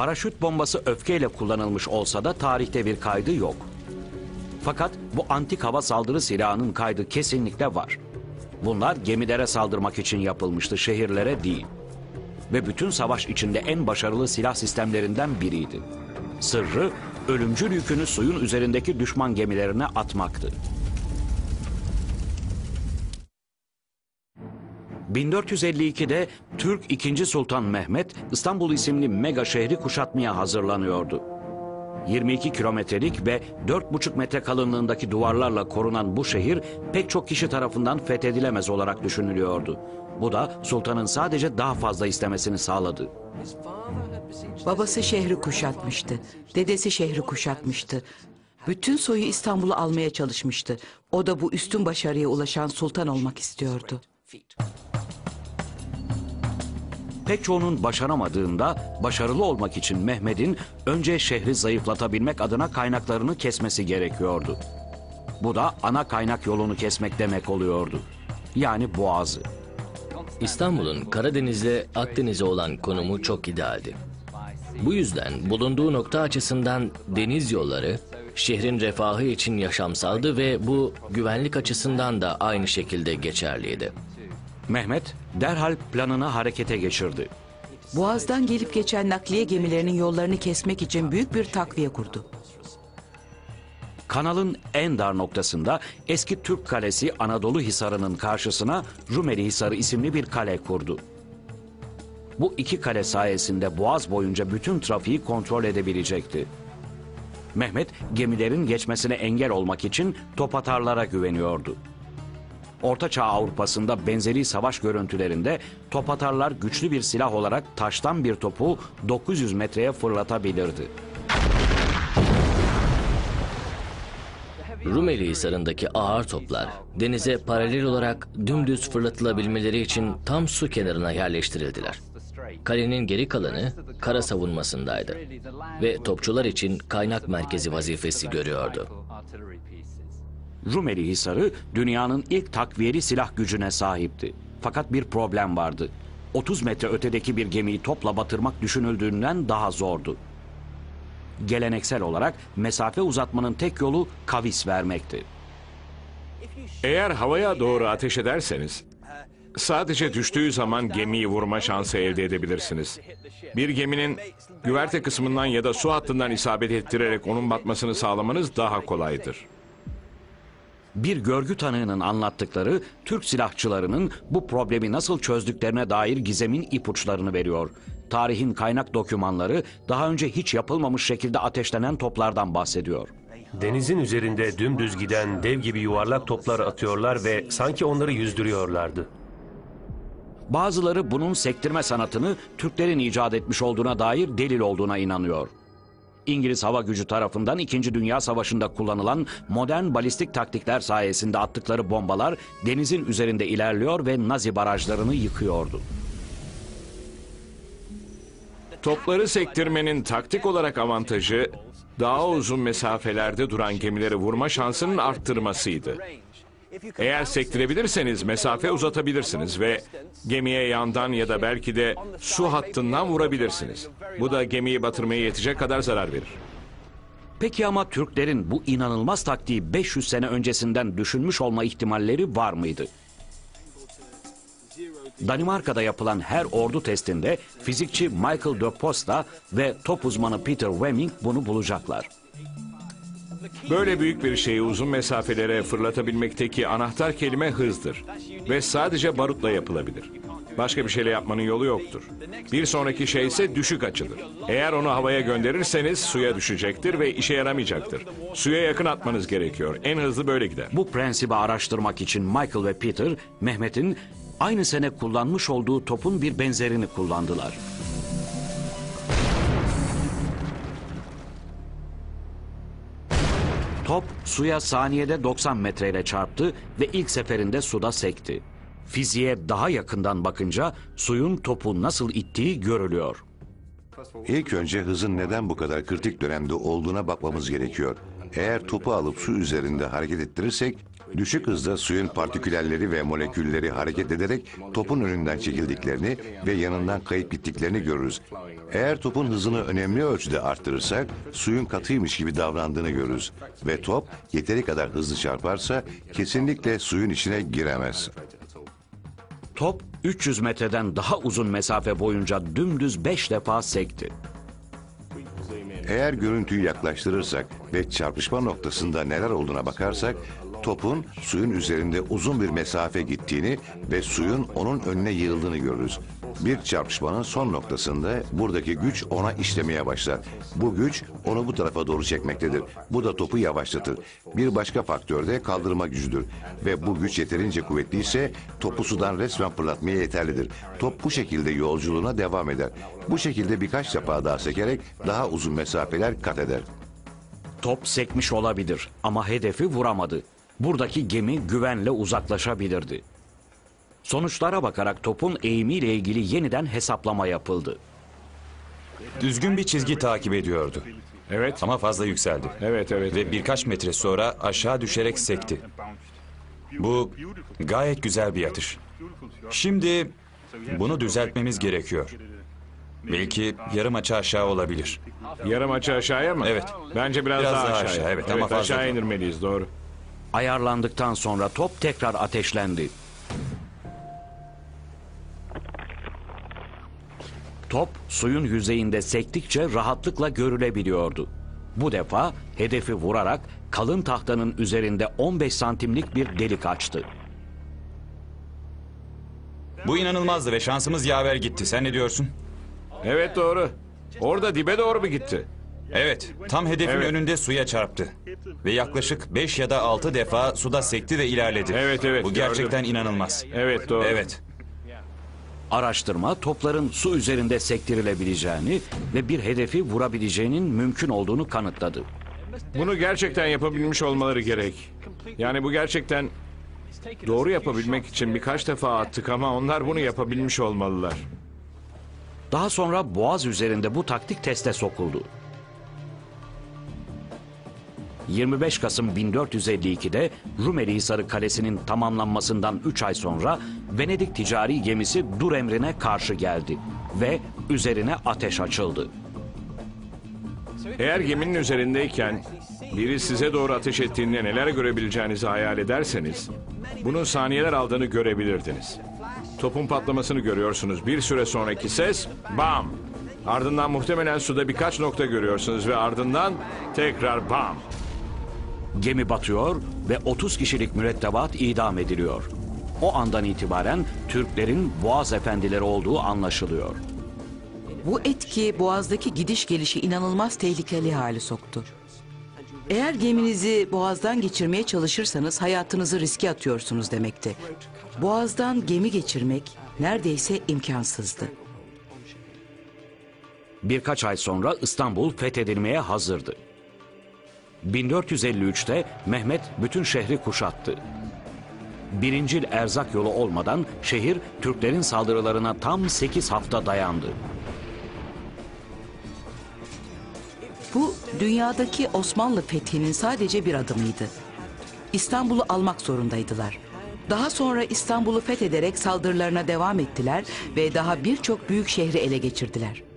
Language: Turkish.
Paraşüt bombası öfkeyle kullanılmış olsa da tarihte bir kaydı yok. Fakat bu antik hava saldırı silahının kaydı kesinlikle var. Bunlar gemilere saldırmak için yapılmıştı, şehirlere değil. Ve bütün savaş içinde en başarılı silah sistemlerinden biriydi. Sırrı, ölümcül yükünü suyun üzerindeki düşman gemilerine atmaktı. 1452'de Türk II. Sultan Mehmet İstanbul isimli mega şehri kuşatmaya hazırlanıyordu. 22 kilometrelik ve 4,5 metre kalınlığındaki duvarlarla korunan bu şehir pek çok kişi tarafından fethedilemez olarak düşünülüyordu. Bu da sultanın sadece daha fazla istemesini sağladı. Babası şehri kuşatmıştı. Dedesi şehri kuşatmıştı. Bütün soyu İstanbul'u almaya çalışmıştı. O da bu üstün başarıya ulaşan sultan olmak istiyordu. Pek çoğunun başaramadığında başarılı olmak için Mehmet'in önce şehri zayıflatabilmek adına kaynaklarını kesmesi gerekiyordu. Bu da ana kaynak yolunu kesmek demek oluyordu. Yani boğazı. İstanbul'un Karadeniz'le Akdeniz'e olan konumu çok idealdi. Bu yüzden bulunduğu nokta açısından deniz yolları şehrin refahı için yaşamsaldı ve bu güvenlik açısından da aynı şekilde geçerliydi. Mehmet derhal planını harekete geçirdi. Boğaz'dan gelip geçen nakliye gemilerinin yollarını kesmek için büyük bir takviye kurdu. Kanalın en dar noktasında eski Türk kalesi Anadolu Hisarı'nın karşısına Rumeli Hisarı isimli bir kale kurdu. Bu iki kale sayesinde Boğaz boyunca bütün trafiği kontrol edebilecekti. Mehmet gemilerin geçmesine engel olmak için topatarlara güveniyordu. Ortaçağ Avrupa'sında benzeri savaş görüntülerinde topatarlar güçlü bir silah olarak taştan bir topu 900 metreye fırlatabilirdi. Rumeli Hisarı'ndaki ağır toplar denize paralel olarak dümdüz fırlatılabilmeleri için tam su kenarına yerleştirildiler. Kalenin geri kalanı kara savunmasındaydı ve topçular için kaynak merkezi vazifesi görüyordu. Rumeli Hisarı dünyanın ilk takviyeli silah gücüne sahipti. Fakat bir problem vardı. 30 metre ötedeki bir gemiyi topla batırmak düşünüldüğünden daha zordu. Geleneksel olarak mesafe uzatmanın tek yolu kavis vermekti. Eğer havaya doğru ateş ederseniz, sadece düştüğü zaman gemiyi vurma şansı elde edebilirsiniz. Bir geminin güverte kısmından ya da su hattından isabet ettirerek onun batmasını sağlamanız daha kolaydır. Bir görgü tanığının anlattıkları Türk silahçılarının bu problemi nasıl çözdüklerine dair gizemin ipuçlarını veriyor. Tarihin kaynak dokümanları daha önce hiç yapılmamış şekilde ateşlenen toplardan bahsediyor. Denizin üzerinde dümdüz giden dev gibi yuvarlak toplar atıyorlar ve sanki onları yüzdürüyorlardı. Bazıları bunun sektirme sanatını Türklerin icat etmiş olduğuna dair delil olduğuna inanıyor. İngiliz hava gücü tarafından 2. Dünya Savaşı'nda kullanılan modern balistik taktikler sayesinde attıkları bombalar denizin üzerinde ilerliyor ve Nazi barajlarını yıkıyordu. Topları sektirmenin taktik olarak avantajı, daha uzun mesafelerde duran gemileri vurma şansının arttırmasıydı. Eğer sektirebilirseniz mesafe uzatabilirsiniz ve gemiye yandan ya da belki de su hattından vurabilirsiniz. Bu da gemiyi batırmaya yetecek kadar zarar verir. Peki ama Türklerin bu inanılmaz taktiği 500 sene öncesinden düşünmüş olma ihtimalleri var mıydı? Danimarka'da yapılan her ordu testinde fizikçi Michael de Posta ve top uzmanı Peter Wemming bunu bulacaklar. Böyle büyük bir şeyi uzun mesafelere fırlatabilmekteki anahtar kelime hızdır. Ve sadece barutla yapılabilir. Başka bir şeyle yapmanın yolu yoktur. Bir sonraki şey ise düşük açıdır. Eğer onu havaya gönderirseniz suya düşecektir ve işe yaramayacaktır. Suya yakın atmanız gerekiyor. En hızlı böyle gider. Bu prensibi araştırmak için Michael ve Peter, Mehmet'in aynı sene kullanmış olduğu topun bir benzerini kullandılar. Top suya saniyede 90 metreyle çarptı ve ilk seferinde suda sekti. Fiziğe daha yakından bakınca suyun topu nasıl ittiği görülüyor. İlk önce hızın neden bu kadar kritik dönemde olduğuna bakmamız gerekiyor. Eğer topu alıp su üzerinde hareket ettirirsek Düşük hızda suyun partiküllerleri ve molekülleri hareket ederek topun önünden çekildiklerini ve yanından kayıp gittiklerini görürüz. Eğer topun hızını önemli ölçüde arttırırsak suyun katıymış gibi davrandığını görürüz. Ve top yeteri kadar hızlı çarparsa kesinlikle suyun içine giremez. Top 300 metreden daha uzun mesafe boyunca dümdüz 5 defa sekti. Eğer görüntüyü yaklaştırırsak ve çarpışma noktasında neler olduğuna bakarsak topun suyun üzerinde uzun bir mesafe gittiğini ve suyun onun önüne yığıldığını görürüz. Bir çarpışmanın son noktasında buradaki güç ona işlemeye başlar. Bu güç onu bu tarafa doğru çekmektedir. Bu da topu yavaşlatır. Bir başka faktör de kaldırma gücüdür. Ve bu güç yeterince kuvvetliyse topu sudan resmen fırlatmaya yeterlidir. Top bu şekilde yolculuğuna devam eder. Bu şekilde birkaç defa daha sekerek daha uzun mesafeler kat eder. Top sekmiş olabilir ama hedefi vuramadı. Buradaki gemi güvenle uzaklaşabilirdi. Sonuçlara bakarak topun eğimiyle ilgili yeniden hesaplama yapıldı. Düzgün bir çizgi takip ediyordu. Evet. Ama fazla yükseldi. Evet evet. Ve birkaç metre sonra aşağı düşerek sekti. Bu gayet güzel bir atış. Şimdi bunu düzeltmemiz gerekiyor. Belki yarım açı aşağı olabilir. Yarım açı aşağıya mı? Evet. Bence biraz, Biraz daha, daha aşağıya. aşağı, evet, ama fazla aşağı değil. indirmeliyiz doğru. Ayarlandıktan sonra top tekrar ateşlendi. Top suyun yüzeyinde sektikçe rahatlıkla görülebiliyordu. Bu defa hedefi vurarak kalın tahtanın üzerinde 15 santimlik bir delik açtı. Bu inanılmazdı ve şansımız yaver gitti. Sen ne diyorsun? Evet doğru. Orada dibe doğru mu gitti? Evet, tam hedefin Evet. önünde suya çarptı. Ve yaklaşık 5 ya da 6 defa suda sekti ve ilerledi. Evet, evet, Bu gerçekten inanılmaz. Evet doğru. Evet. Araştırma topların su üzerinde sektirilebileceğini ve bir hedefi vurabileceğinin mümkün olduğunu kanıtladı. Bunu gerçekten yapabilmiş olmaları gerek. Yani bu gerçekten doğru yapabilmek için birkaç defa attık ama onlar bunu yapabilmiş olmalılar. Daha sonra Boğaz üzerinde bu taktik teste sokuldu. 25 Kasım 1452'de Rumeli Hisarı Kalesi'nin tamamlanmasından 3 ay sonra Venedik ticari gemisi dur emrine karşı geldi ve üzerine ateş açıldı. Eğer geminin üzerindeyken biri size doğru ateş ettiğinde neler görebileceğinizi hayal ederseniz bunun saniyeler aldığını görebilirdiniz. Topun patlamasını görüyorsunuz. Bir süre sonraki ses bam. Ardından muhtemelen suda birkaç nokta görüyorsunuz ve ardından tekrar bam. Gemi batıyor ve 30 kişilik mürettebat idam ediliyor. O andan itibaren Türklerin Boğaz efendileri olduğu anlaşılıyor. Bu etki boğazdaki gidiş gelişi inanılmaz tehlikeli hale soktu. Eğer geminizi boğazdan geçirmeye çalışırsanız hayatınızı riske atıyorsunuz demekti. Boğazdan gemi geçirmek neredeyse imkansızdı. Birkaç ay sonra İstanbul fethedilmeye hazırdı. 1453'te Mehmet bütün şehri kuşattı. Birincil erzak yolu olmadan şehir Türklerin saldırılarına tam 8 hafta dayandı. Bu dünyadaki Osmanlı fethinin sadece bir adımıydı. İstanbul'u almak zorundaydılar. Daha sonra İstanbul'u fethederek saldırılarına devam ettiler ve daha birçok büyük şehri ele geçirdiler.